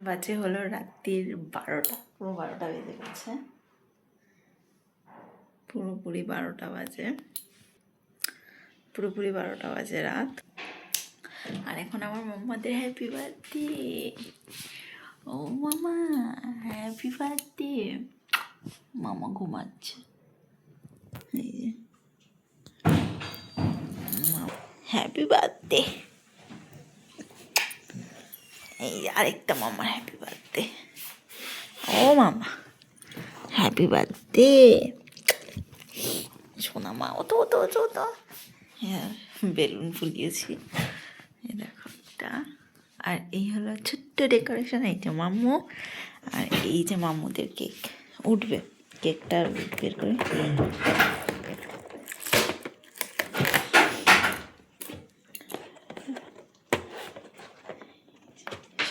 বাজে হলো রাত্রির বারোটা। পুরো বারোটা বেজে গেছে। পুরোপুরি বারোটা বাজে। পুরোপুরি বারোটা বাজে রাত। আর এখন আমার মাম্মাদের হ্যাপি বার্থডে ও মামা হ্যাপি বার্থডে মামা ঘুমাচ্ছে। হ্যাপি বার্থডে এই আরেকটা মামার হ্যাপি বার্থডে ও মামা হ্যাপি বার্থডে সোনা মা ও তো ও তো ও তো তো হ্যাঁ বেলুন ফুলিয়েছি। দেখো একটা আর এই হলো ছোট্ট ডেকোরেশন এই যে মাম্মু আর এই যে মাম্মুদের কেক উঠবে কেকটা বের করে।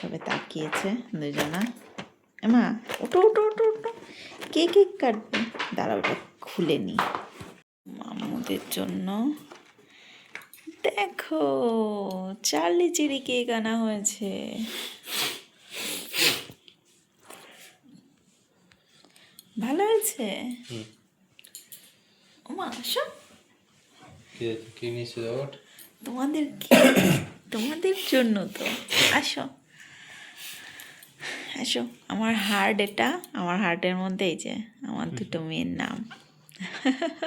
সবে তাকিয়েছে দুজনা। মা ওটো ওটো ওটো ওটো কে কেক কাটবে? দাঁড়া ওটা খুলে নি মামুদের জন্য। দেখো চার্লি চিরি কেক আনা হয়েছে। ভালো হয়েছে? ওমা ওঠ তোমাদের কি- তোমাদের জন্য তো। আসো। আসো আমার হার্ট এটা আমার হার্টের মধ্যে এই যে আমার দুটো মেয়ের নাম।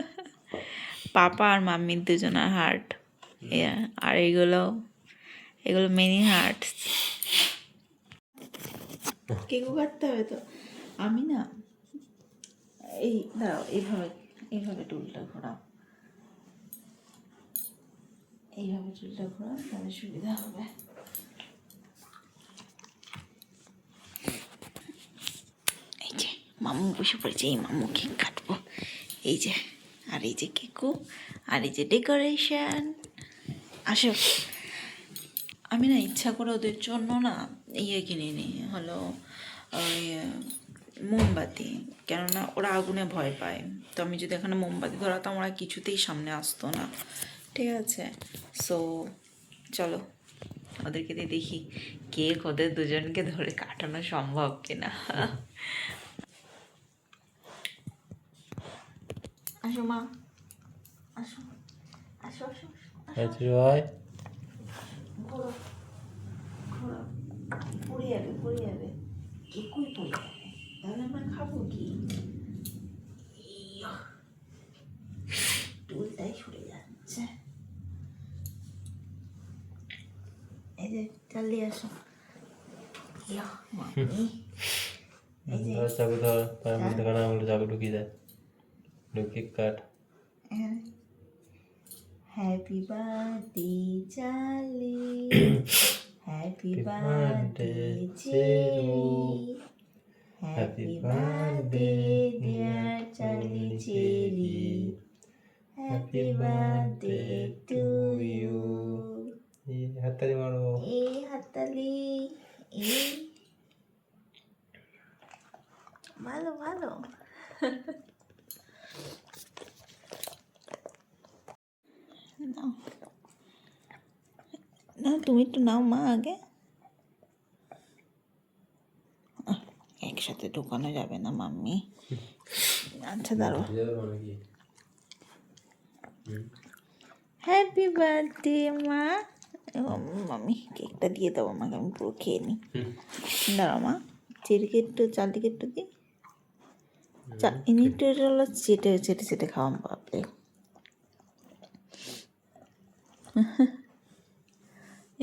পাপা আর মাম্মির দুজনের হার্ট আর এগুলো এগুলো মিনি হার্ট কেকও কাটতে হবে তো? আমি না এই দাঁড়াও এইভাবে এইভাবে টুলটা ঘোরাও। এইভাবে চুলটা ঘোরা তাহলে সুবিধা হবে এই যে মামু বসে পড়েছে, এই মামু কেক কাটবো। এই যে, আর এই যে কেকু, আর এই যে ডেকোরেশন। আসো। আমি না ইচ্ছা করে ওদের জন্য না ইয়ে কিনে নিই হলো ওই মোমবাতি। কেননা ওরা আগুনে ভয় পায়। তো আমি যদি এখানে মোমবাতি ধরাতাম, ওরা কিছুতেই সামনে আসতো না। ঠিক আছে? সো চলো, ওদেরকে দিয়ে দেখি কেক ওদের দুজনকে ধরে কাটানো সম্ভব কিনা। আসো মা। আসো আসো আসো আসো। আচ্ছা ভাই। ঘোরো ঘোরো। পড়ে যাবে পড়ে যাবে। কেকুই পড়ে যাবে। তাহলে আমরা খাব কি? টুলটাই সরে যাচ্ছে। এই যে চালিয়ে আসো। Yeah, mummy. এই যে চাকু ধর তার মধ্যে কানা আঙুলে চাকু ঢুকিয়ে দেয়। ঢুকিয়ে cut happy birthday Charlie happy Happy birthday birthday, Cherry Happy happy birthday birthday, dear dear Cherry. Happy birthday to you এই হাততালি মারো এই হাততালি এই ভালো ভালো নাও না তুমি একটু নাও মা আগে। একসাথে ঢুকানো যাবে না মাম্মি। আচ্ছা দাঁড়ো হ্যাপি বার্থডে মা। মাম্মি কেকটা দিয়ে দাও আমাকে আমি পুরো খেয়ে নিই। দাঁড়াও মা। চেরিকে একটু চালটিকে একটু দিই। চা ইনি একটু এটা হলো চেটে চেটে চেটে খাওয়াম বাপরে।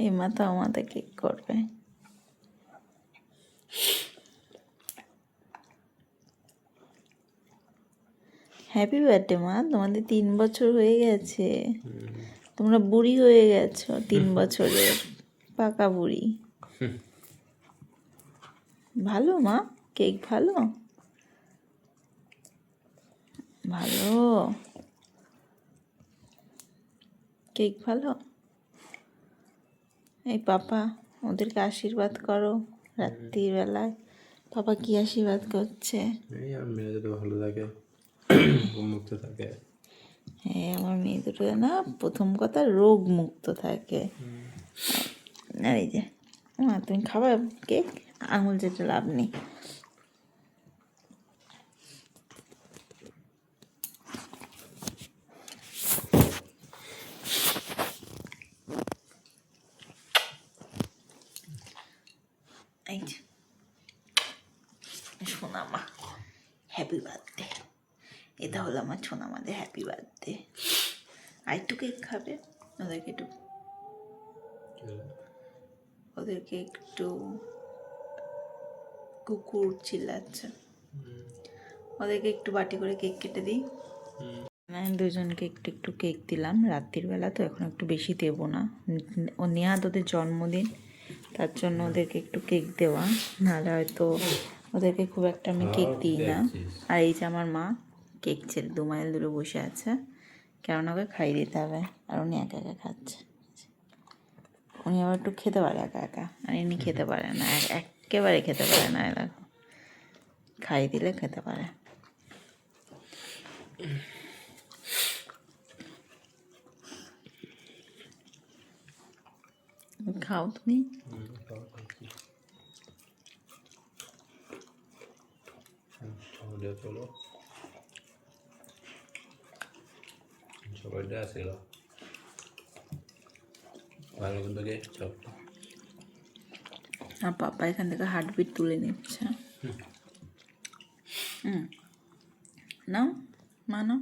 এই মাথা আমাদের কেক করবে? হ্যাপি বার্থডে মা। তোমাদের তিন বছর হয়ে গেছে। তোমরা বুড়ি হয়ে গেছো তিন বছরের। পাকা বুড়ি। ভালো মা? কেক ভালো? ভালো। কেক ভালো? এই পাপা ওদেরকে আশীর্বাদ করো রাত্রিবেলায়। পাপা কি আশীর্বাদ করছে? এই আর মেয়ে দুটো ভালো থাকে মুক্ত থাকে। হ্যাঁ আমার মেয়ে দুটো না প্রথম কথা রোগ মুক্ত থাকে। আর এই যে মা তুমি খাবার কেক? আঙুল যেটা লাভ নেই। যে সোনামা হ্যাপি বার্থডে এটা হলো আমার সোনামাদের হ্যাপি বার্থডে আর একটু কেক খাবে ওদেরকে একটু ওদেরকে একটু কুকুর চিল্লাচ্ছে ওদেরকে একটু বাটি করে কেক কেটে দিই দুজনকে একটু একটু কেক দিলাম রাত্রির বেলা তো এখন একটু বেশি দেবো না ও নেহাত ওদের জন্মদিন তার জন্য ওদেরকে একটু কেক দেওয়া। নাহলে হয়তো ওদেরকে খুব একটা আমি কেক দিই না। আর এই যে আমার মা কেক ছেড়ে দু মাইল দূরে বসে আছে। কেননা ওকে খাইয়ে দিতে হবে। আর উনি একা একা খাচ্ছে। উনি আবার একটু খেতে পারে একা একা। আর ইনি খেতে পারে না। এক- একেবারে খেতে পারে না এরা খাইয়ে দিলে খেতে পারে। খাও তুমি আর পাপা এখান থেকে হার্টবিট তুলে নিচ্ছে হুম নাও মানো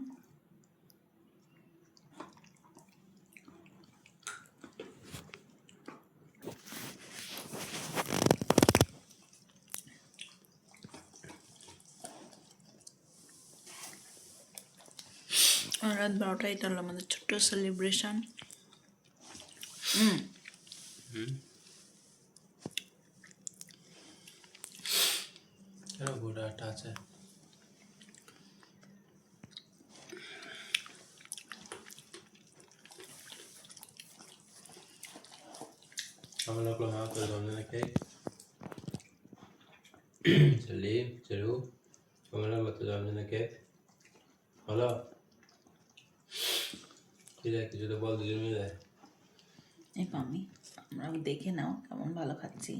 আর রাত বারোটা এটা হলো আমাদের ছোট্ট সেলিব্রেশন হুম কেন গোটা একটা আছে আমার লাগল মা করে জন্মদিনে কেক সেলিম চেরু কেমন লাগল তো জন্মদিনে কেক হলো কি রে কিছু তো বল দুজন মিলে। এই পামি আমরা দেখে নাও কেমন ভালো খাচ্ছি।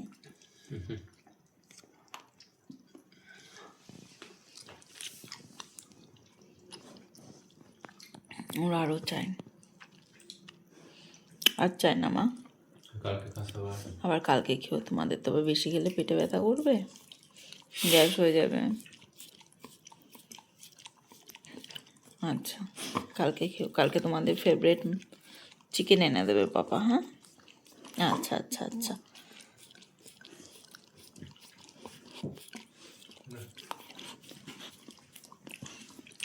ওরা আরও চাই আর চাই না মা? আবার। কালকে খেও তোমাদের তবে বেশি খেলে পেটে ব্যথা করবে? গ্যাস হয়ে যাবে। আচ্ছা কালকে খেও কালকে তোমাদের ফেভারিট চিকেন এনে দেবে পাপা হ্যাঁ? আচ্ছা আচ্ছা আচ্ছা।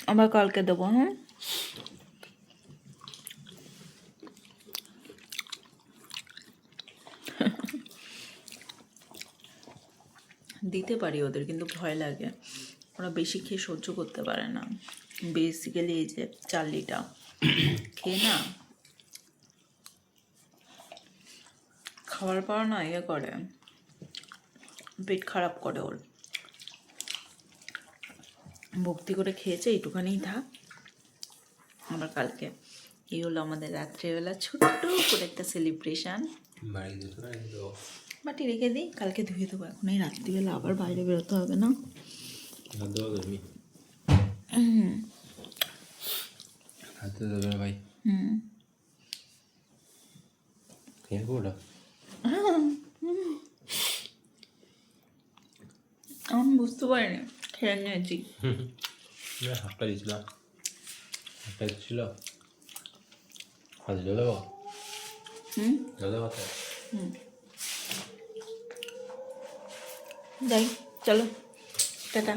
আবার কালকে দেবো হ্যাঁ? দিতে পারি ওদের, কিন্তু ভয় লাগে। ওরা বেশি খেয়ে সহ্য করতে পারে না। বেসিক্যালি এই যে চার্লিটা খেয়ে না? খাবার পর না ইয়ে করে। পেট খারাপ করে ওর। ভক্তি করে খেয়েছে এইটুখানেই থাক। আবার কালকে। এই হলো আমাদের রাত্রেবেলা ছোট্ট করে একটা সেলিব্রেশন বাটি রেখে দিই কালকে ধুয়ে দেবো। এখন এই রাত্রিবেলা আবার বাইরে বেরোতে হবে না। হাতে দেবে ভাই। হুম। খেয়ে ওটা আমি বুঝতে পারিনি খেয়ে নিয়েছি। না হাতটা দিয়েছিলাম হাতটা ছিল হাতে জল দেবো? হুম। জল দেবো হুম। যাই চলো টাটা।